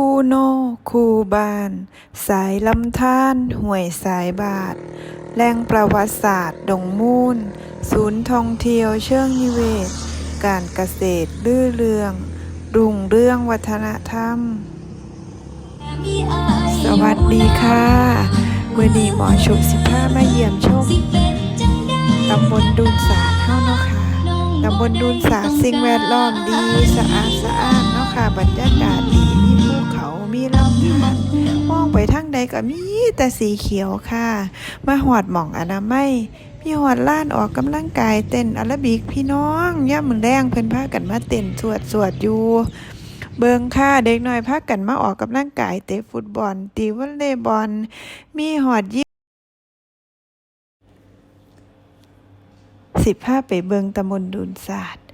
คูโน คูบาน สายลำธารห่วยสายบาท แหล่งประวัติศาสตร์ดงมูล ศูนย์ท่องเที่ยวเชิงนิเวศ การเกษตรลื่อเรือง รุ่งเรื่องวัฒนธรรม สวัสดีค่ะวันนี้หมอชุบสิบห้ามาเยี่ยมชมตำบลดูนสาดเฮาเนาะค่ะตำบลดูนสาดสิ่งแวดล้อมดีสะอาดสะอานเนาะค่ะบรรยากาศดี มีลำธารมองไปทางใดก็มีแต่สีเขียวค่ะ มาหอดหม่องอนามัยมีหอดล้านออกกำลังกายเต้นอาราบิกพี่น้องย่ามมือแรงเพิ่นพากันมาเต้นสวดสวดอยู่ เบิงค่ะเด็กน้อยพากันมาออกกำลังกายเตะฟุตบอล ตีวอลเลย์บอล มีหอดยิมสิพาไปเบิงตำบลดุนศาสตร์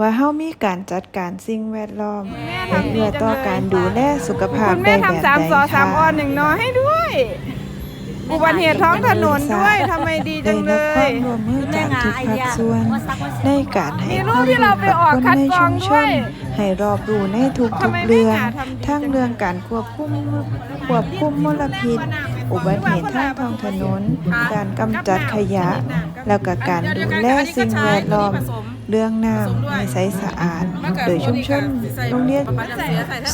ว่าเฮามีการจัดการสิ่งแวดล้อมและเพื่อต่อการดูแลสุขภาพคุณได้แม่แบบทำสามใดสอสามอค่ะหนึ่งนอให้ด้วย อุบัติเหตุท้องถนนด้วยทำไมดีจัได้งเลรับควาย มร่วมมือจากทุกภาคส่วน ในการให้มีครูวาปมที่เรารู้ไปกับออกคนคัดในกรชุองมชด้วยนให้รอบรู้ในทุกทำไมๆไม่เรื่องหาทำดีทั้งจังเรื่องการควบคุมควบคุมมลพิษ อุบัติเหตุทางท้องถนน การกำจัดขยะ แล้วก็การดูแลสิ่งแวดล้อม เรื่องน้ำให้ใสสะอาด โดยชุมชนโรงเรียน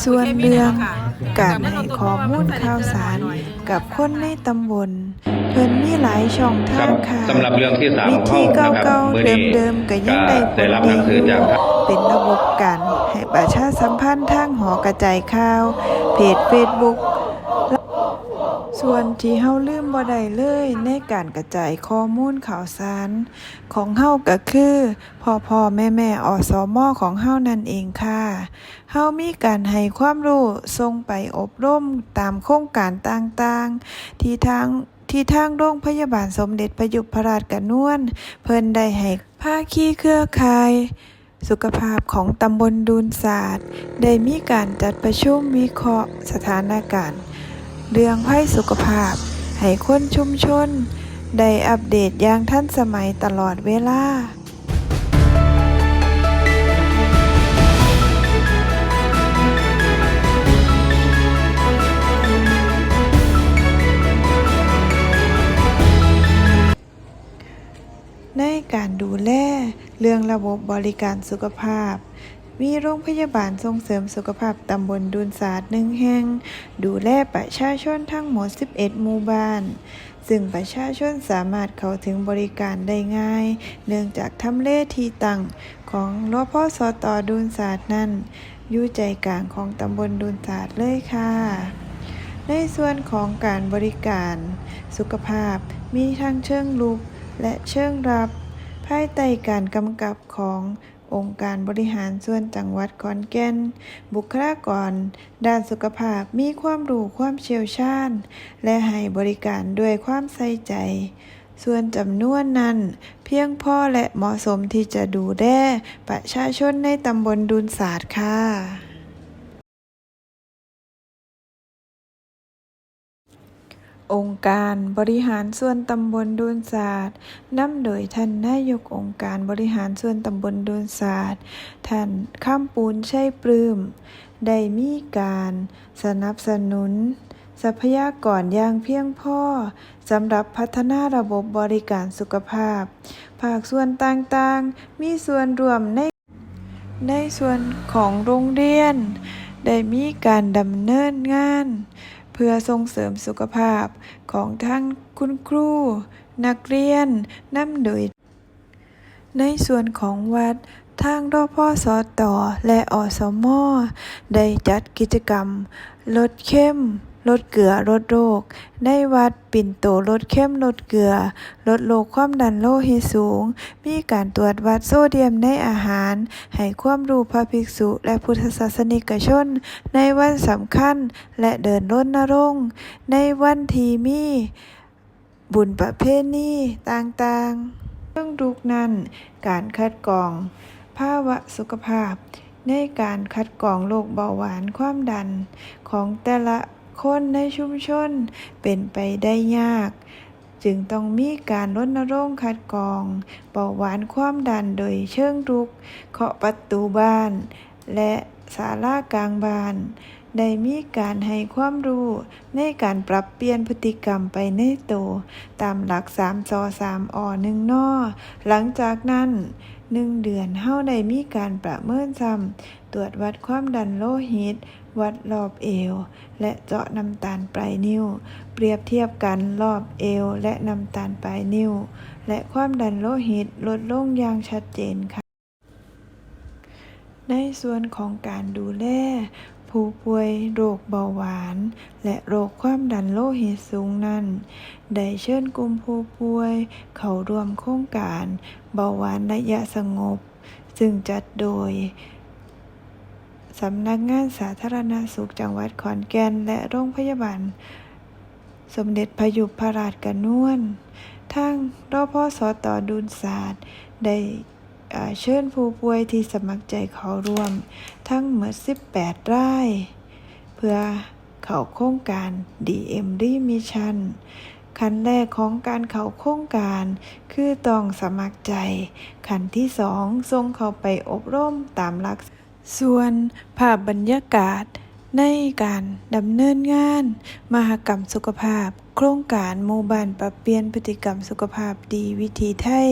ส่วนเรื่อง การให้ข้อมูลข่าวสาร กับคนในตำบลเพิ่นมีหลายช่องทางค่ะสำหรับเรื่องที่สามวิของธีเฮานะครับเก่ามื้อๆนี้เดิมๆก็ยังได้ผได้ลรับหดีนังสือจากเป็นระบบการให้ประชาสัมพันธ์ทางหอกระจายข่าว เพจ Facebook ส่วนที่เฮาลืมบ่ได้เลยในการกระจายข้อมูลข่าวสาร ของเฮาก็คือพ่อพ่อแม่แม่อสมอของเฮานั่นเองค่ะเฮามีการให้ความรู้ส่งไปอบรมตามโครงการต่างๆ ที่ทางที่ทางโรงพยาบาลสมเด็จพระยุพราชกนวน เพิ่นได้ให้ภาคีเครือข่ายสุขภาพของตำบลดูนศาสตร์ ได้มีการจัดประชุมวิเคราะห์สถานการณ์ เรื่องภัยสุขภาพ ให้คนชุมชน ได้อัปเดตอย่างทันสมัยตลอดเวลาในการดูแลเรื่องระบบบริการสุขภาพ มีโรงพยาบาลส่งเสริมสุขภาพตำบลดุนศาสตร์หนึ่งแห่ง ดูแลประชาชนทั้งหมด 11 หมู่บ้าน ซึ่งประชาชนสามารถเข้าถึงบริการได้ง่าย เนื่องจากทำเลที่ตั้งของรพสตดุนศาสตร์นั้น อยู่ใจกลางของตำบลดุนศาสตร์เลยค่ะ ในส่วนของการบริการ สุขภาพมีทั้งเชิงลุกและเชิงรับ ภายใต้การกำกับของ องค์การบริหารส่วนจังหวัดขอนแก่น บุคลากร ด้านสุขภาพมีความรู้ความเชี่ยวชาญ และให้บริการด้วยความใส่ใจ ส่วนจำนวนนั้น เพียงพอและเหมาะสมที่จะดูแลประชาชนในตำบลดุนศาสตร์ค่ะ องค์การบริหารส่วนตำบลดุนศาสตร์นำโดยท่านนายกองค์การบริหารส่วนตำบลดุนศาสตร์ท่านข้ามปูนชัยปลื้มได้มีการสนับสนุน ทรัพยากรอย่างเพียงพอสำหรับพัฒนาระบบบริการสุขภาพ ภาคส่วนต่างๆ มีส่วนรวมในในส่วนของโรงเรียน ได้มีการดำเนินงาน เพื่อส่งเสริมสุขภาพของทั้งคุณครู นักเรียนนำโดย ในส่วนของวัดทางรพสตและอสมได้จัดกิจกรรม ลดเข้ม ลดเกลือลดโรค ในวัดปิ่นโตลดเข้มลดเกลือ ลดโรคความดันโลหิตสูง มีการตรวจวัดโซเดียมในอาหาร ให้ความรู้พระภิกษุและพุทธศาสนิกชน ในวันสำคัญและเดินรณรงค์ในวันทีมีบุญประเพณีต่างๆ เรื่องดุกนั้น การคัดกรอง ภาวะสุขภาพ ในการคัดกรองโรคเบาหวานความดันของแต่ละ คนในชุมชนเป็นไปได้ยาก จึงต้องมีการรณรงค์คัดกรองเบาหวานความดันโดยเชิงรุกเคาะประตูบ้าน และศาลากลางบ้านได้มีการให้ความรู้ในการปรับเปลี่ยนพฤติกรรมไปในโตวตามหลัก3จอ3อ1นอหลังจากนั้นหนึ่งเดือนเฮาได้มีการประเมินซ้ำตรวจวัดความดันโลหิต วัดรอบเอว และเจาะน้ำตาลปลายนิ้ว เปรียบเทียบกันรอบเอว และน้ำตาลปลายนิ้ว และความดันโลหิตลดลงอย่างชัดเจนค่ะ ในส่วนของการดูแลผู้ป่วยโรคเบาหวาน และโรคความดันโลหิตสูงนั้น ได้เชิญกลุ่มผู้ป่วย เข้าร่วมโครงการ เบาหวานระยะสงบ ซึ่งจัดโดย สำนักงานสาธารณสุขจังหวัดขอนแก่น และโรงพยาบาล สมเด็จพยุพราชกนวลทางรพสตดุลศาสตร์ ได้เชิญผู้ป่วยที่สมัครใจเขาร่วม ทั้งหมด 18 ราย เพื่อเข้าโครงการ DM Remission ขั้นแรกของการเข้าโครงการ คือต้องสมัครใจ ขั้นที่สองส่งเข้าไปอบรมตามหลัก ส่วนภาพบรรยากาศในการดำเนินงาน มหกรรมสุขภาพ โครงการหมู่บ้านปรับเปลี่ยนพฤติกรรมสุขภาพดีวิถีไทย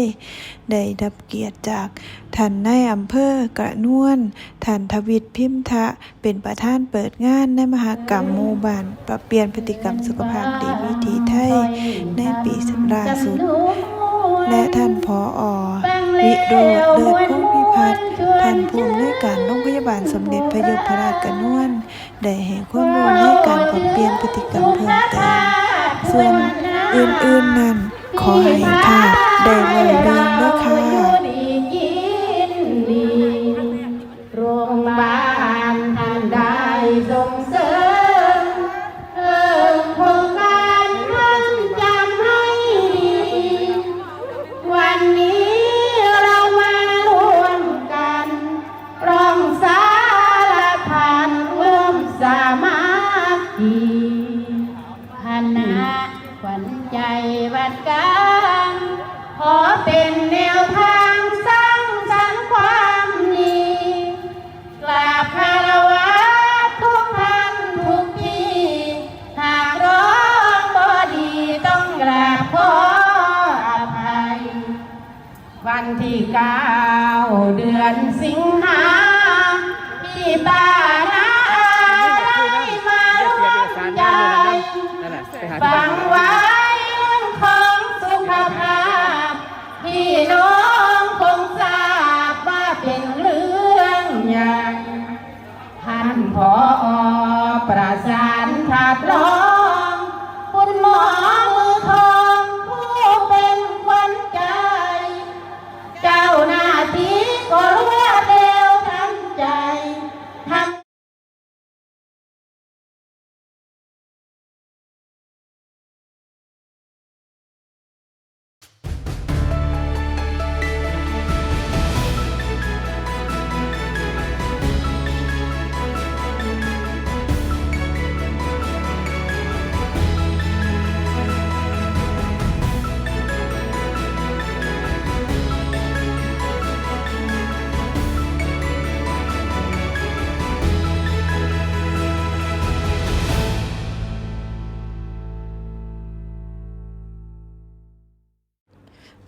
ได้รับเกียรติจากท่านนายอำเภอกระนวนท่านทวิตพิมทะ เป็นประธานเปิดงานในมหกรรมหมู่บ้านปรับเปลี่ยนพฤติกรรมสุขภาพดีวิถีไทย ในปีสล่าสุด และท่านผออวิโรธเลิศพงพิ พัฒน์ท่านผู้อำนวยการโรงพยาบาลสมเด็จพระยุพราชกนวนได้ให้ความรู้ในการปรับเปลี่ยนพฤติกรรมเพิ่มเติมส่วนอื่นๆนั้นขอให้ภาพได้เล่าเรื่องด้วยค่ะ เก้าเดือนสิงหาพี่ตานาได้มาร่วมใจฟังไว้เรื่องของสุขภาพพี่น้องคงทราบว่าเป็นเรื่องใหญ่ท่านผอประสานขับร้องคุณหมอ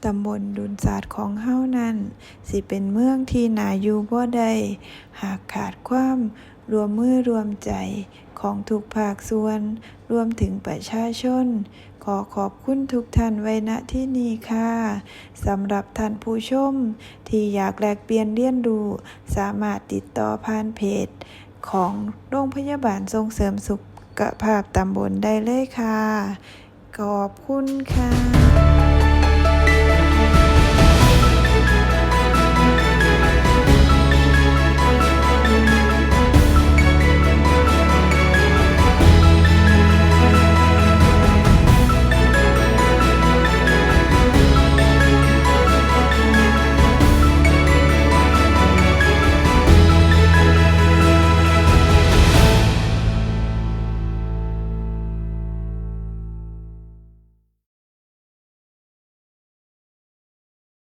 ตำบลดุนศาสตร์ของเฮานั้น สิเป็นเมืองที่นาอยู่บ่ได้หากขาดความรวมมือรวมใจของทุกภาคส่วน รวมถึงประชาชน ขอขอบคุณทุกท่านไว้ณที่นี้ค่ะสำหรับท่านผู้ชม ที่อยากแลกเปลี่ยนเรียนรู้ สามารถติดต่อผ่านเพจ ของโรงพยาบาลส่งเสริมสุขภาพตำบลได้เลยค่ะ ขอบคุณค่ะ